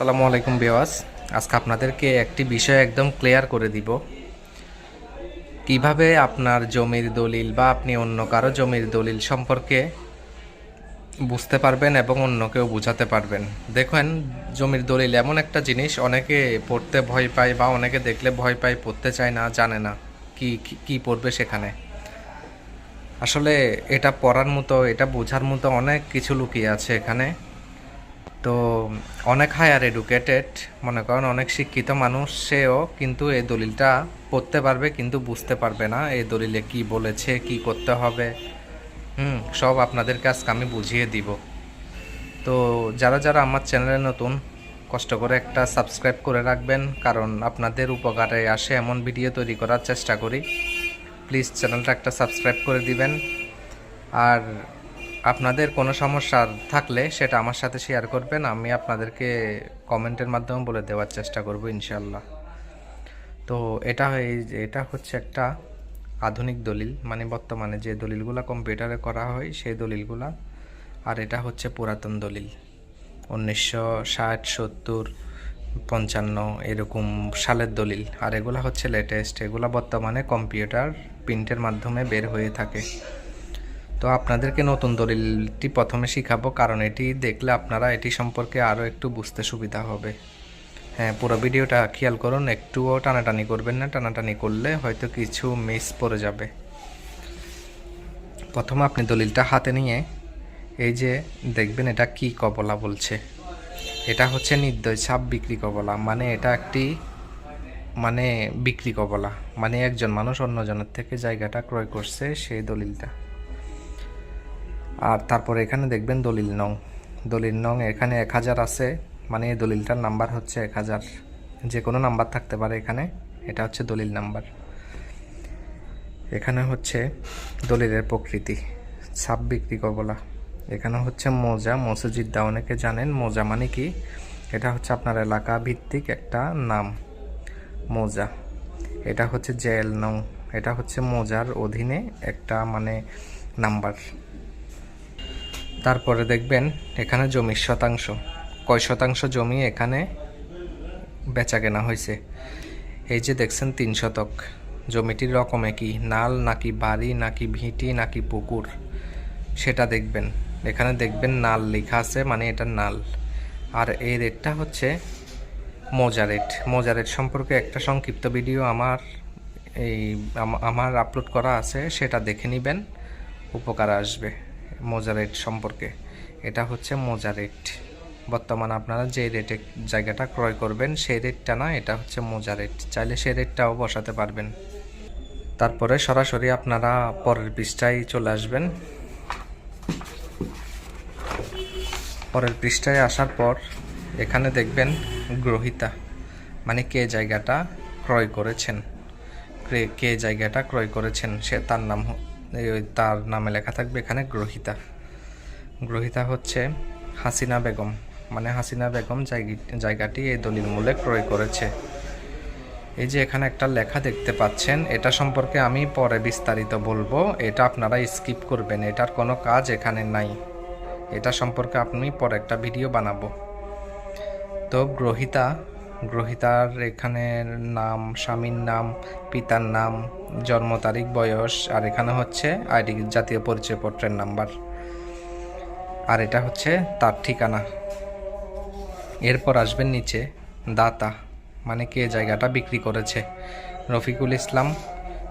আসসালামু আলাইকুম বেওয়াস আজকে আপনাদেরকে একটি বিষয় একদম ক্লিয়ার করে দিব। কীভাবে আপনার জমির দলিল বা আপনি অন্য কারও জমির দলিল সম্পর্কে বুঝতে পারবেন এবং অন্যকেও বোঝাতে পারবেন। দেখেন, জমির দলিল এমন একটা জিনিস, অনেকে পড়তে ভয় পায় বা অনেকে দেখলে ভয় পায়, পড়তে চায় না, জানে না কি, কি- পড়বে সেখানে। আসলে এটা পড়ার মতো, এটা বোঝার মতো অনেক কিছু লুকিয়ে আছে এখানে। তো অনেক হায়ার এডুকেটেড মনে করেন অনেক শিক্ষিত মানুষ সেও কিন্তু এই দলিলটা পড়তে পারবে কিন্তু বুঝতে পারবে না, এই দলিলে কি বলেছে, কি করতে হবে। হুম, সব আপনাদের কাছে আমি বুঝিয়ে দিব। তো যারা যারা আমার চ্যানেলে নতুন, কষ্ট করে একটা সাবস্ক্রাইব করে রাখবেন, কারণ আপনাদের উপকারে আসে এমন ভিডিও তৈরি করার চেষ্টা করি। প্লিজ চ্যানেলটা একটা সাবস্ক্রাইব করে দিবেন। আর আপনাদের কোনো সমস্যা থাকলে সেটা আমার সাথে শেয়ার করবেন। আমি আপনাদেরকে কমেন্টের মাধ্যমে বলে দেওয়ার চেষ্টা করব ইনশাল্লাহ তো এটা এই- এটা হচ্ছে একটা আধুনিক দলিল। মানে বর্তমানে যে দলিলগুলো কম্পিউটারে করা হয়, সেই দলিলগুলা। আর এটা হচ্ছে পুরাতন দলিল। উনিশশো ষাট, সত্তর, পঞ্চান্ন এরকম সালের দলিল। আর এগুলা হচ্ছে লেটেস্ট এগুলা বর্তমানে কম্পিউটার প্রিন্টের মাধ্যমে বের হয়ে থাকে। তো আপনাদেরকে নতুন দলিলটি প্রথমে শিখাবো, কারণ এটি দেখলে আপনারা এটি সম্পর্কে আরও একটু বুঝতে সুবিধা হবে। হ্যাঁ পুরো ভিডিওটা খেয়াল করুন, একটুও টানাটানি করবেন না, টানাটানি করলে হয়তো কিছু মিস পড়ে যাবে। প্রথমে আপনি দলিলটা হাতে নিয়ে এই যে দেখবেন এটা কি কবলা বলছে। এটা হচ্ছে নির্দয় ছাপ বিক্রি কবলা মানে এটা একটি মানে বিক্রি কবলা মানে একজন মানুষ অন্যজনের থেকে জায়গাটা ক্রয় করছে সেই দলিলটা। আর তারপরে এখানে দেখবেন দলিল নং। দলিল নং এখানে এক হাজার আছে মানে এই দলিলটার নাম্বার হচ্ছে এক হাজার। যে কোনো নাম্বার থাকতে পারে এখানে, এটা হচ্ছে দলিল নাম্বার। এখানে হচ্ছে দলিলের প্রকৃতি, ছাপ বিক্রি কবলা। এখানে হচ্ছে মোজা, মসজিদা অনেকে জানেন। মোজা মানে কি? এটা হচ্ছে আপনার এলাকা ভিত্তিক একটা নাম, মোজা। এটা হচ্ছে জেল নং। এটা হচ্ছে মোজার অধীনে একটা মানে নাম্বার। তারপরে দেখবেন এখানে জমির শতাংশ। কয় শতাংশ জমি এখানে বেচা কেনা হয়েছে এই যে দেখছেন তিন শতক। জমিটির রকমে কি নাল নাকি বাড়ি, নাকি ভিটি, নাকি পুকুর, সেটা দেখবেন। এখানে দেখবেন নাল লেখা আছে মানে এটা নাল। আর এই রেটটা হচ্ছে মোজা রেট। মোজা রেট সম্পর্কে একটা সংক্ষিপ্ত ভিডিও আমার এই আম- আমার আপলোড করা আছে, সেটা দেখে নেবেন, উপকার আসবে। মোজা রেট সম্পর্কে। এটা হচ্ছে মোজা রেট বর্তমানে আপনারা যে রেটে জায়গাটা ক্রয় করবেন, সেই রেটটা না, এটা হচ্ছে মোজা রেট চাইলে সেই রেটটাও বসাতে পারবেন। তারপরে সরাসরি আপনারা পরের পৃষ্ঠায় চলে আসবেন। পরের পৃষ্ঠায় আসার পর এখানে দেখবেন গ্রহিতা মানে কে জায়গাটা ক্রয় করেছেন। কে জায়গাটা ক্রয় করেছেন, সে তার নাম তার নামে লেখা থাকবে এখানে গ্রহিতা। গ্রহিতা হচ্ছে হাসিনা বেগম। মানে হাসিনা বেগম জায়গি- জায়গাটি এই দলিল মূলে ক্রয় করেছে। এই যে এখানে একটা লেখা দেখতে পাচ্ছেন, এটা সম্পর্কে আমি পরে বিস্তারিত বলব। এটা আপনারা স্কিপ করবেন, এটার কোনো কাজ এখানে নাই। এটা সম্পর্কে আপনি পরে একটা ভিডিও বানাবো। তো গ্রহিতা গ্রহিতার এখানে নাম, স্বামীর নাম, পিতার নাম, জন্ম তারিখ, বয়স, আর এখানে হচ্ছে আইডি, জাতীয় পরিচয়পত্রের নাম্বার। আর এটা হচ্ছে তার ঠিকানা। এরপর আসবেন নিচে, দাতা মানে কে জায়গাটা বিক্রি করেছে। রফিকুল ইসলাম,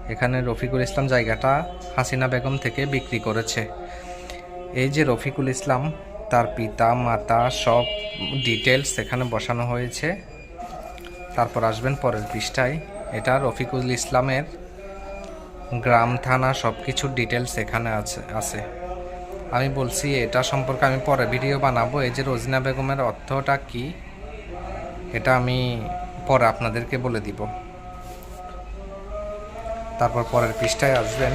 এখানে রফিকুল ইসলাম জায়গাটা হাসিনা বেগম থেকে বিক্রি করেছে। এই যে রফিকুল ইসলাম, তার পিতা, মাতা, সব ডিটেলস এখানে বসানো হয়েছে। তারপর আসবেন পরের পৃষ্ঠায়। এটা রফিকুল ইসলামের গ্রাম, থানা সব কিছুর ডিটেলস এখানে আছে আছে। আমি বলছি, এটা সম্পর্কে আমি পরে ভিডিও বানাবো। এই যে রোজিনা বেগমের অর্থটা কি, এটা আমি পরে আপনাদেরকে বলে দিব। তারপর পরের পৃষ্ঠায় আসবেন।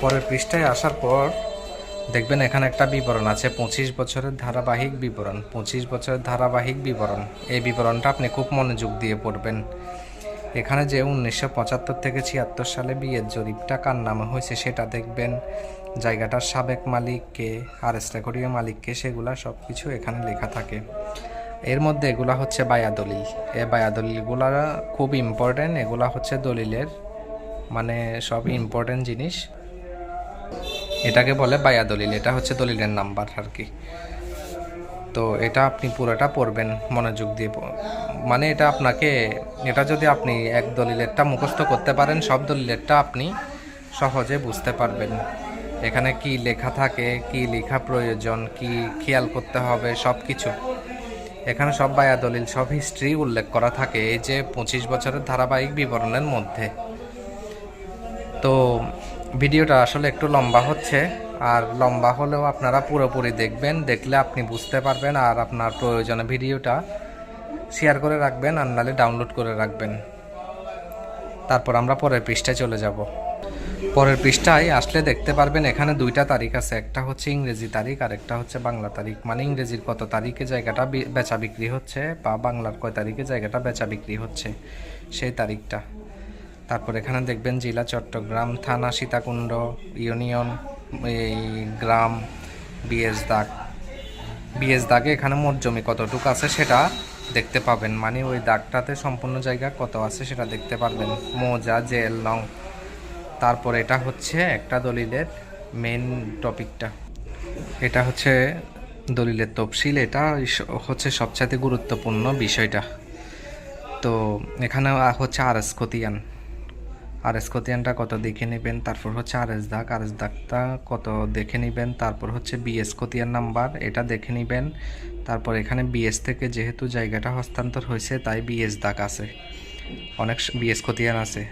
পরের পৃষ্ঠায় আসার পর দেখবেন এখানে একটা বিবরণ আছে, পঁচিশ বছরের ধারাবাহিক বিবরণ, পঁচিশ বছরের ধারাবাহিক বিবরণ। এই বিবরণটা আপনি খুব মনোযোগ দিয়ে পড়বেন। এখানে যে উনিশশো পঁচাত্তর থেকে ছিয়াত্তর সালে বিয়ের জরিপটা কার নামে হয়েছে সেটা দেখবেন। জায়গাটার সাবেক মালিককে আর রেকর্ডীয় মালিককে সেগুলা সব কিছু এখানে লেখা থাকে। এর মধ্যে এগুলা হচ্ছে বায়া দলিল। এই বায়া দলিলগুলা খুব ইম্পর্টেন্ট এগুলা হচ্ছে দলিলের মানে সব ইম্পর্টেন্ট জিনিস। এটাকে বলে বায়া দলিল, এটা হচ্ছে দলিলের নাম্বার আর কি। তো এটা আপনি পুরোটা পড়বেন, মনোযোগ দিয়ে মানে এটা আপনাকে, এটা যদি আপনি এক দলিলেরটা মুখস্থ করতে পারেন, সব দলিলেরটা আপনি সহজে বুঝতে পারবেন। এখানে কি লেখা থাকে, কি লেখা প্রয়োজন, কি খেয়াল করতে হবে, সব কিছু। এখানে সব বায়া দলিল, সব হিস্ট্রি উল্লেখ করা থাকে এই যে পঁচিশ বছরের ধারাবাহিক বিবরণের মধ্যে। তো ভিডিওটা আসলে একটু লম্বা হচ্ছে, আর লম্বা হলেও আপনারা পুরোপুরি দেখবেন, দেখলে আপনি বুঝতে পারবেন, আর আপনার প্রয়োজনে ভিডিওটা শেয়ার করে রাখবেন, আর নাহলে ডাউনলোড করে রাখবেন। তারপর আমরা পরের পৃষ্ঠায় চলে যাব। পরের পৃষ্ঠায় আসলে দেখতে পারবেন এখানে দুইটা তারিখ আছে, একটা হচ্ছে ইংরেজি তারিখ, আর একটা হচ্ছে বাংলা তারিখ। মানে ইংরেজির কত তারিখে জায়গাটা বেচা বিক্রি হচ্ছে, বা বাংলার কয় তারিখে জায়গাটা বেচা বিক্রি হচ্ছে, সেই তারিখটা। তারপর এখানে দেখবেন জেলা চট্টগ্রাম, থানা সীতাকুণ্ড, ইউনিয়ন, এই গ্রাম, বিএস দাগ। বিএস দাগে এখানে মোট জমি কতটুকু আছে সেটা দেখতে পাবেন। মানে ওই দাগটাতে সম্পূর্ণ জায়গা কত আছে সেটা দেখতে পারবেন। মোজা, জেল লং তারপর এটা হচ্ছে একটা দলিলের মেন টপিকটা এটা হচ্ছে দলিলের তফসিল। এটা হচ্ছে সবচাইতে গুরুত্বপূর্ণ বিষয়টা। তো এখানে হচ্ছে আর এস খতিয়ান। আর এস খতিয়ানটা কত দেখে নেবেন, তারপর হচ্ছে আর এস দাগ আর এস দাগটা কত দেখে নেবেন, তারপর হচ্ছে বিএস খতিয়ান নাম্বার, এটা দেখে নেবেন, তারপর এখানে বিএস থেকে যেহেতু জায়গাটা হস্তান্তর হয়েছে, তাই বিএস দাগ আছে। অনেক বিএস খতিয়ান আছে।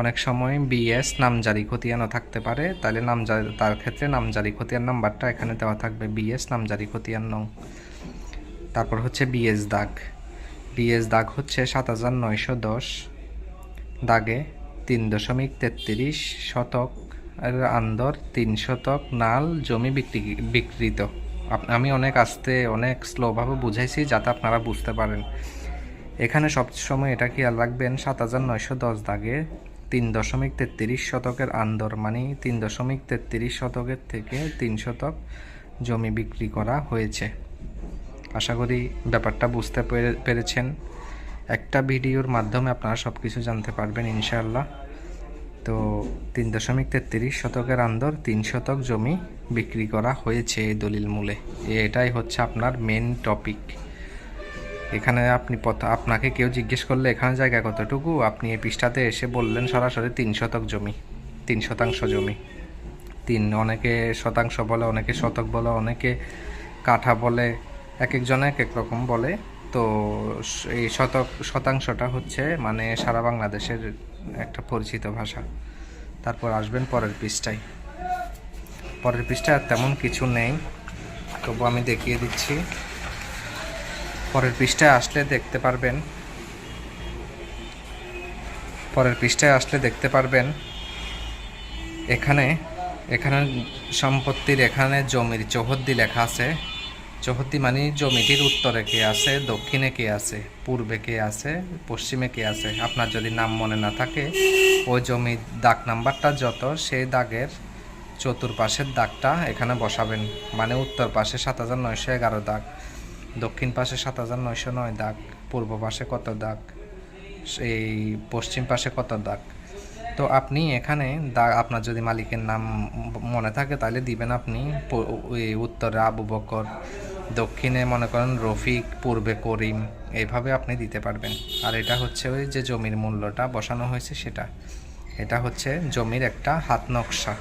অনেক সময় বিএস নামজারি খতিয়ানও থাকতে পারে, তাহলে নামজারি তার ক্ষেত্রে নামজারি খতিয়ান নাম্বারটা এখানে দেওয়া থাকবে, বিএস নামজারি খতিয়ান নং। তারপর হচ্ছে বিএস দাগ। বিএস দাগ হচ্ছে সাত হাজার নয়শো দশ দাগে। তিন দশমিক তেত্রিশ শতক আন্দর তিন শতক নাল জমি বিক্রি বিকৃত আমি অনেক আস্তে, অনেক স্লোভাবে বুঝাইছি যাতে আপনারা বুঝতে পারেন। এখানে সব সময় এটা খেয়াল রাখবেন, সাত হাজার নয়শো দশ দাগে তিন দশমিক তেত্রিশ শতকের আন্দর মানে তিন দশমিক তেত্রিশ শতকের থেকে তিন শতক জমি বিক্রি করা হয়েছে। আশা করি ব্যাপারটা বুঝতে পেরে- পেরেছেন। একটা ভিডিওর মাধ্যমে আপনারা সব কিছু জানতে পারবেন ইনশাআল্লাহ। তো তিন দশমিক তেত্রিশ শতকের আন্দর তিন শতক জমি বিক্রি করা হয়েছে এই দলিল মূলে। এটাই হচ্ছে আপনার মেন টপিক এখানে আপনি আপনাকে কেউ জিজ্ঞেস করলে এখানে জায়গা কতটুকু? আপনি এই পৃষ্ঠাতে এসে বললেন সরাসরি তিন শতক জমি, তিন শতাংশ জমি। তিন, অনেকে শতাংশ বলে, অনেকে শতক বলে, অনেকে কাঠা বলে এক একজনে এক এক রকম বলে। তো এই শতক শতাংশটা হচ্ছে মানে সারা বাংলাদেশের একটা পরিচিত ভাষা। তারপর আসবেন পরের পৃষ্ঠায়। পরের পৃষ্ঠায় আর তেমন কিছু নেই, তবু আমি দেখিয়ে দিচ্ছি। পরের পৃষ্ঠায় আসলে দেখতে পারবেন। পরের পৃষ্ঠায় আসলে দেখতে পারবেন এখানে এখানে সম্পত্তির এখানে জমির চৌহদ্দি লেখা আছে। চৌহদ্দি মানে জমিটির উত্তরে কে আছে, দক্ষিণে কে আছে, পূর্বে কে আছে, পশ্চিমে কে আছে? আপনার যদি নাম মনে না থাকে, ওই জমির দাগ নাম্বারটা যত, সেই দাগের চতুর্পাশের দাগটা এখানে বসাবেন। মানে উত্তর পাশে সাত হাজার নয়শো এগারো দাগ, দক্ষিণ পাশে সাত হাজার নয়শো নয় দাগ, পূর্ব পাশে কত দাগ, এই পশ্চিম পাশে কত দাগ? তো আপনি এখানে দাগ আপনার যদি মালিকের নাম মনে থাকে, তাহলে দিবেন আপনি উত্তরে আবু বকর দক্ষিণে মনে করেন রফিক, পূর্বে করিম এইভাবে আপনি দিতে পারবেন। আর এটা হচ্ছে ওই যে জমির মূল্যটা বসানো হয়েছে সেটা। এটা হচ্ছে জমির একটা হাত নকশা।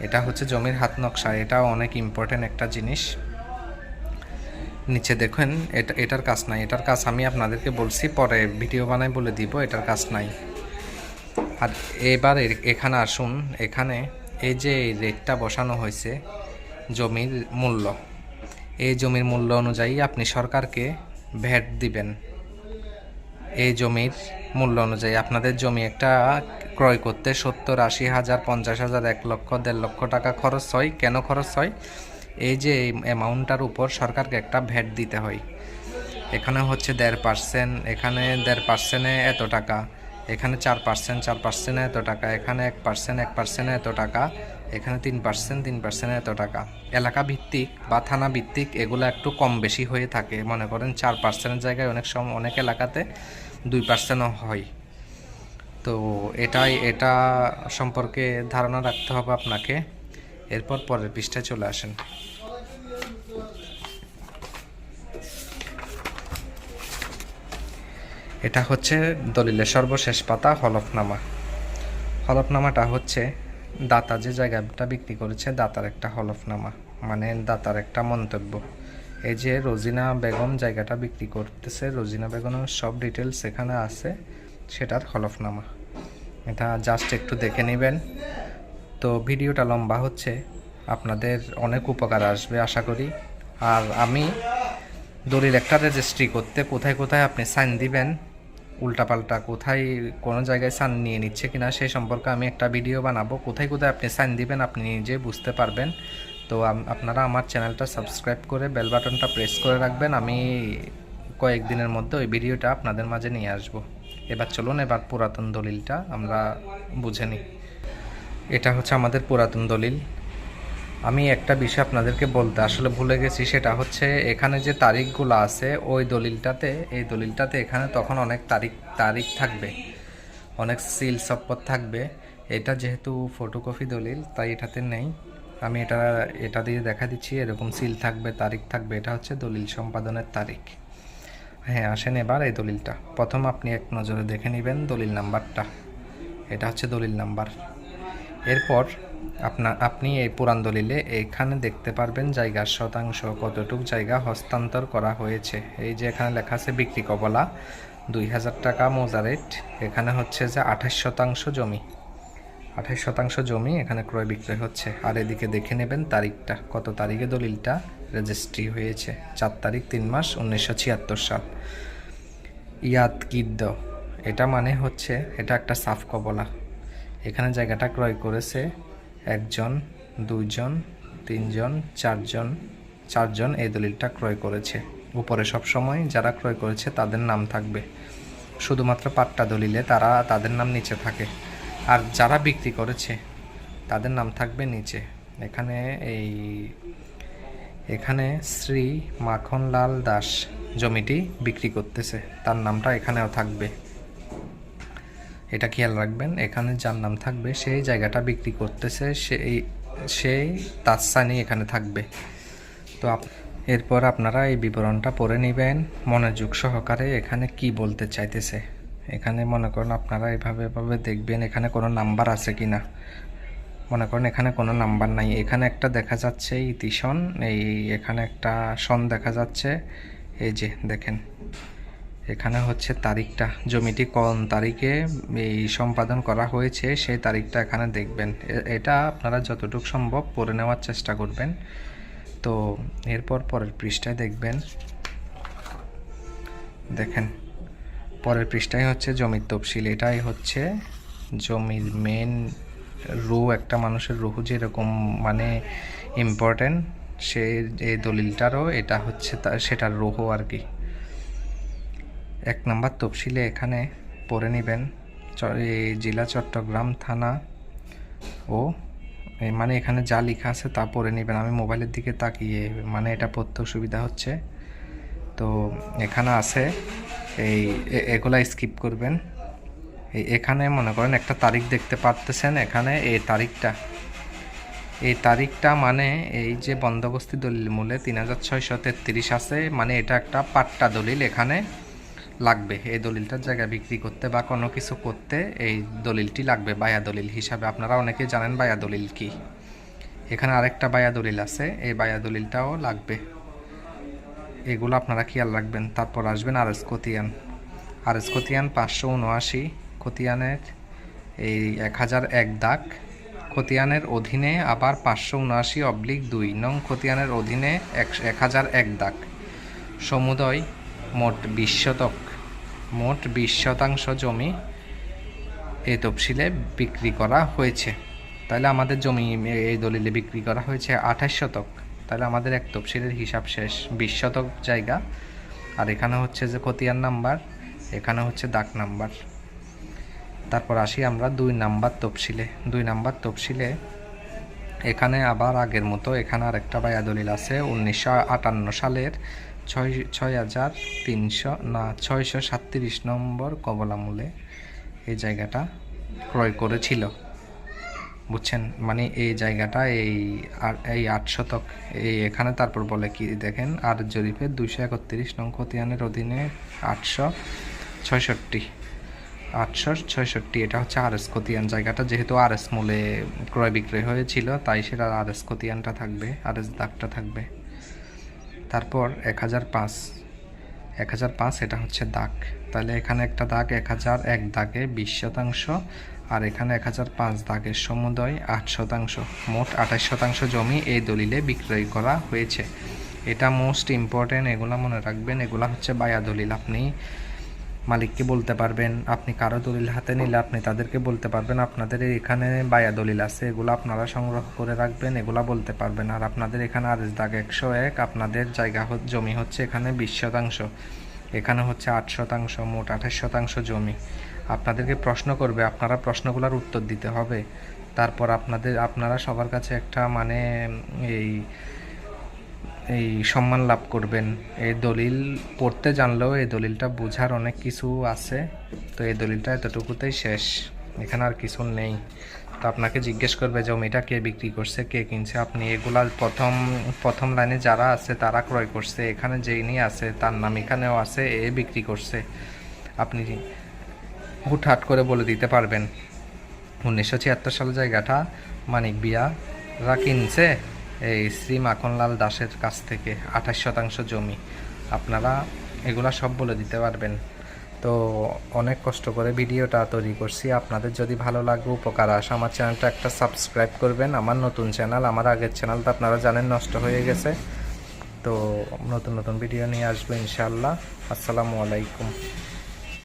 এটা হচ্ছে জমির হাত নকশা। এটা অনেক ইম্পর্টেন্ট একটা জিনিস। নিচে দেখেন, এটা এটার কাজ নাই। এটার কাজ আমি আপনাদেরকে বলছি, পরে ভিডিও বানাই বলে দিব, এটার কাজ নাই। আর এবার এখানে আসুন। এখানে এই যে রেটটা বসানো হয়েছে, জমির মূল্য। এই জমির মূল্য অনুযায়ী আপনি সরকারকে ভ্যাট দিবেন। এই জমির মূল্য অনুযায়ী আপনাদের জমি একটা ক্রয় করতে সত্তর, আশি হাজার, পঞ্চাশ হাজার, এক লক্ষ, দেড় লক্ষ টাকা খরচ হয়। কেন খরচ হয়? এই যে অ্যামাউন্টটার উপর সরকারকে একটা ভ্যাট দিতে হয়। এখানে হচ্ছে দেড় পার্সেন্ট এখানে দেড় পার্সেন্টে এত টাকা, এখানে চার পার্সেন্ট চার পার্সেন্টে এত টাকা, এখানে এক পার্সেন্ট এক পার্সেন্টে এত টাকা এখানে তিন পার্সেন্ট তিন পার্সেন্ট এত টাকা। এলাকা ভিত্তিক বা থানা ভিত্তিক এগুলো একটু কম বেশি হয়ে থাকে। মনে করেন চার পার্সেন্টের জায়গায় অনেক সময় অনেক এলাকাতে দুই পার্সেন্টও হয়। তো এটাই, এটা সম্পর্কে ধারণা রাখতে হবে আপনাকে। এরপর পরের পৃষ্ঠায় চলে আসেন। এটা হচ্ছে দলিলের সর্বশেষ পাতা, হলফনামা। হলফনামাটা হচ্ছে দাতা যে জায়গাটা বিক্রি করেছে, দাতার একটা হলফনামা মানে দাতার একটা মন্তব্য। এই যে রোজিনা বেগম জায়গাটা বিক্রি করতেছে, রোজিনা বেগমের সব ডিটেলস এখানে আছে, সেটার হলফনামা। এটা জাস্ট একটু দেখে নেবেন। তো ভিডিওটা লম্বা হচ্ছে, আপনাদের অনেক উপকার আসবে আশা করি। আর আমি দলিল একটা রেজিস্ট্রি করতে কোথায় কোথায় আপনি সাইন দিবেন উল্টাপাল্টা কোথায় কোনো জায়গায় সান নিয়ে নিচ্ছে কিনা সেই সম্পর্কে আমি একটা ভিডিও বানাবো। কোথায় কোথায় আপনি সাইন দিবেন আপনি নিজে বুঝতে পারবেন। তো আপনারা আমার চ্যানেলটা সাবস্ক্রাইব করে বেল বাটনটা প্রেস করে রাখবেন। আমি কয়েকদিনের মধ্যে ওই ভিডিওটা আপনাদের মাঝে নিয়ে আসব। এবার চলুন, এবার পুরাতন দলিলটা আমরা বুঝে নিই। এটা হচ্ছে আমাদের পুরাতন দলিল। আমি একটা বিষয় আপনাদেরকে বলতে আসলে ভুলে গেছি, সেটা হচ্ছে এখানে যে তারিখগুলো আছে, ওই দলিলটাতে, এই দলিলটাতে এখানে তখন অনেক তারিখ তারিখ থাকবে, অনেক সিল সপ্পত থাকবে। এটা যেহেতু ফটোকপি দলিল, তাই এটাতে নেই। আমি এটা এটা দিয়ে দেখা দিচ্ছি, এরকম সিল থাকবে, তারিখ থাকবে, এটা হচ্ছে দলিল সম্পাদনের তারিখ। হ্যাঁ আসেন এবার এই দলিলটা। প্রথম আপনি এক নজরে দেখে নেবেন দলিল নাম্বারটা। এটা হচ্ছে দলিল নাম্বার। এরপর আপনার আপনি এই পুরান দলিলে এখানে দেখতে পারবেন জায়গার শতাংশ কতটুক জায়গা হস্তান্তর করা হয়েছে। এই যে এখানে লেখা আছে বিক্রি কবলা, দুই হাজার টাকা মোজা রেট, এখানে হচ্ছে যে আঠাশ শতাংশ জমি। আঠাশ শতাংশ জমি এখানে ক্রয় বিক্রয় হচ্ছে। আর এদিকে দেখে নেবেন তারিখটা, কত তারিখে দলিলটা রেজিস্ট্রি হয়েছে, চার তারিখ তিন মাস উনিশশো ছিয়াত্তর সাল। ইয়াদ কিদ্দ, এটা মানে হচ্ছে এটা একটা সাফ কবলা। এখানে জায়গাটা ক্রয় করেছে একজন, দুইজন, তিনজন, চারজন চারজন এই দলিলটা ক্রয় করেছে। উপরে সব সময় যারা ক্রয় করেছে তাদের নাম থাকবে। শুধুমাত্র পাট্টা দলিলে তারা তাদের নাম নিচে থাকে। আর যারা বিক্রি করেছে, তাদের নাম থাকবে নিচে। এখানে এই, এখানে শ্রী মাখনলাল দাস জমিটি বিক্রি করতেছে। তার নামটা এখানেও থাকবে। এটা খেয়াল রাখবেন, এখানে যার নাম থাকবে, সেই জায়গাটা বিক্রি করতেছে, সেই সেই তার সাইনই এখানে থাকবে। তো এরপর আপনারা এই বিবরণটা পড়ে নেবেন, মনোযোগ সহকারে এখানে কি বলতে চাইতেছে। এখানে মনে করেন আপনারা এভাবে এভাবে দেখবেন এখানে কোনো নাম্বার আছে কি না মনে করেন এখানে কোনো নাম্বার নাই। এখানে একটা দেখা যাচ্ছে ইতিশন এই এখানে একটা সন দেখা যাচ্ছে। এই যে, দেখেন। এখানে হচ্ছে তারিখটা, জমিটি কোন তারিখে এই সম্পাদন করা হয়েছে সেই তারিখটা এখানে দেখবেন। এটা আপনারা যতটুকু সম্ভব পড়ে নেওয়ার চেষ্টা করবেন। তো এরপর পরের পৃষ্ঠায় দেখবেন। দেখেন, পরের পৃষ্ঠায় হচ্ছে জমির তফসিল। এটাই হচ্ছে জমির মেন রু, একটা মানুষের রুহু যেরকম মানে ইম্পর্টেন্ট সে, এই দলিলটারও এটা হচ্ছে সেটার রুহু আর কি। এক নম্বর তফসিলে এখানে পড়ে নেবেন জেলা চট্টগ্রাম থানা ও মানে এখানে যা লেখা আছে তা পড়ে নেবেন। আমি মোবাইলের দিকে তাকিয়ে মানে এটা পড়তেও সুবিধা হচ্ছে। তো এখানে আছে, এই এগুলা স্কিপ করবেন। এই এখানে মনে করেন একটা তারিখ দেখতে পারতেছেন, এখানে এই তারিখটা। এই তারিখটা মানে এই যে বন্দোবস্তি দলিল মূলে তিন হাজার ছয়শো তেত্রিশ আছে মানে এটা একটা পাট্টা দলিল এখানে। লাগবে এই দলিলটার জায়গায় বিক্রি করতে বা কোনো কিছু করতে এই দলিলটি লাগবে, বায়া দলিল হিসাবে। আপনারা অনেকেই জানেন বায়া দলিল কি। এখানে আরেকটা বায়া দলিল আছে, এই বায়া দলিলটাও লাগবে। এগুলো আপনারা খেয়াল রাখবেন। তারপর আসবেন আর এস খতিয়ান। আর এস খতিয়ান পাঁচশো উনআশি, খতিয়ানের এই এক হাজার এক দাগ। খতিয়ানের অধীনে আবার পাঁচশো উনআশি অবলিক দুই, নং খতিয়ানের অধীনে এক হাজার এক দাগ। সমুদয় মোট বিশ শতক। মোট বিশ শতাংশ জমি এই তফসিলে বিক্রি করা হয়েছে। তাহলে আমাদের জমি এই দলিলে বিক্রি করা হয়েছে আঠাশ শতক। তাহলে আমাদের এক তফসিলের হিসাব শেষ। বিশ শতক জায়গা। আর এখানে হচ্ছে যে খতিয়ান নাম্বার, এখানে হচ্ছে দাগ নাম্বার। তারপর আসি আমরা দুই নাম্বার তফসিলে। দুই নাম্বার তফসিলে এখানে আবার আগের মতো এখানে আরেকটা বায়া দলিল আছে। উনিশশো আটান্ন সালের ছয় ছয় হাজার তিনশো, না, ছয়শো সাতত্রিশ নম্বর কবলামূলে এই জায়গাটা ক্রয় করেছিল। বুঝছেন? মানে এই জায়গাটা এই এই আট শতক এই এখানে তারপর বলে কি দেখেন, আর জরিপে দুইশো একত্রিশ নং খতিয়ানের অধীনে আটশো ছয়ষট্টি। আটশো ছয়ষট্টি, এটা হচ্ছে আর এস খতিয়ান। জায়গাটা যেহেতু আর এস মূলে ক্রয় বিক্রয় হয়েছিল, তাই সেটা আর এস খতিয়ানটা থাকবে আর এস দাগটা থাকবে। তারপর এক হাজার পাঁচ। এক হাজার পাঁচ এটা হচ্ছে দাগ। তাহলে এখানে একটা দাগ এক হাজার এক দাগে বিশ শতাংশ আর এখানে এক হাজার পাঁচ দাগের সমুদয় আট শতাংশ। মোট আঠাশ শতাংশ জমি এই দলিলে বিক্রয় করা হয়েছে। এটা মোস্ট ইম্পর্টেন্ট এগুলো মনে রাখবেন। এগুলা হচ্ছে বায়া দলিল। আপনি মালিককে বলতে পারবেন, আপনি কারও দলিল হাতে নিলে আপনি তাদেরকে বলতে পারবেন, আপনাদের এখানে বায়া দলিল আছে, এগুলো আপনারা সংগ্রহ করে রাখবেন, এগুলা বলতে পারবেন। আর আপনাদের এখানে আদেশ দাগ একশো এক, আপনাদের জায়গা জমি হচ্ছে এখানে বিশ শতাংশ, এখানে হচ্ছে আট শতাংশ, মোট আঠাশ শতাংশ জমি। আপনাদেরকে প্রশ্ন করবে, আপনারা প্রশ্নগুলোর উত্তর দিতে হবে। তারপর আপনাদের, আপনারা সবার কাছে একটা মানে এই এই সম্মান লাভ করবেন। এই দলিল পড়তে জানলেও এই দলিলটা বোঝার অনেক কিছু আছে। তো এই দলিলটা এতটুকুতেই শেষ। এখানে আর কিছু নেই। তো আপনাকে জিজ্ঞেস করবে জমিটা কে বিক্রি করছে? কে কিনছে? আপনি এগুলা প্রথম প্রথম লাইনে যারা আছে, তারা ক্রয় করছে। এখানে যেইনি আছে, তার নাম এখানেও আছে, এ বিক্রি করছে। আপনি হুটহাট করে বলে দিতে পারবেন। উনিশশো ছিয়াত্তর সালে জায়গাটা মানিক বিয়ারা কিনছে? এই শ্রী মাখনলাল দাসের কাছ থেকে আঠাশ শতাংশ জমি। আপনারা এগুলা সব বলে দিতে পারবেন। তো অনেক কষ্ট করে ভিডিওটা তৈরি করছি। আপনাদের যদি ভালো লাগে, উপকার আসে, আমার চ্যানেলটা একটা সাবস্ক্রাইব করবেন। আমার নতুন চ্যানেল, আমার আগের চ্যানেলটা আপনারা জানেন নষ্ট হয়ে গেছে। তো নতুন নতুন ভিডিও নিয়ে আসব ইনশাআল্লাহ। আসসালামু আলাইকুম।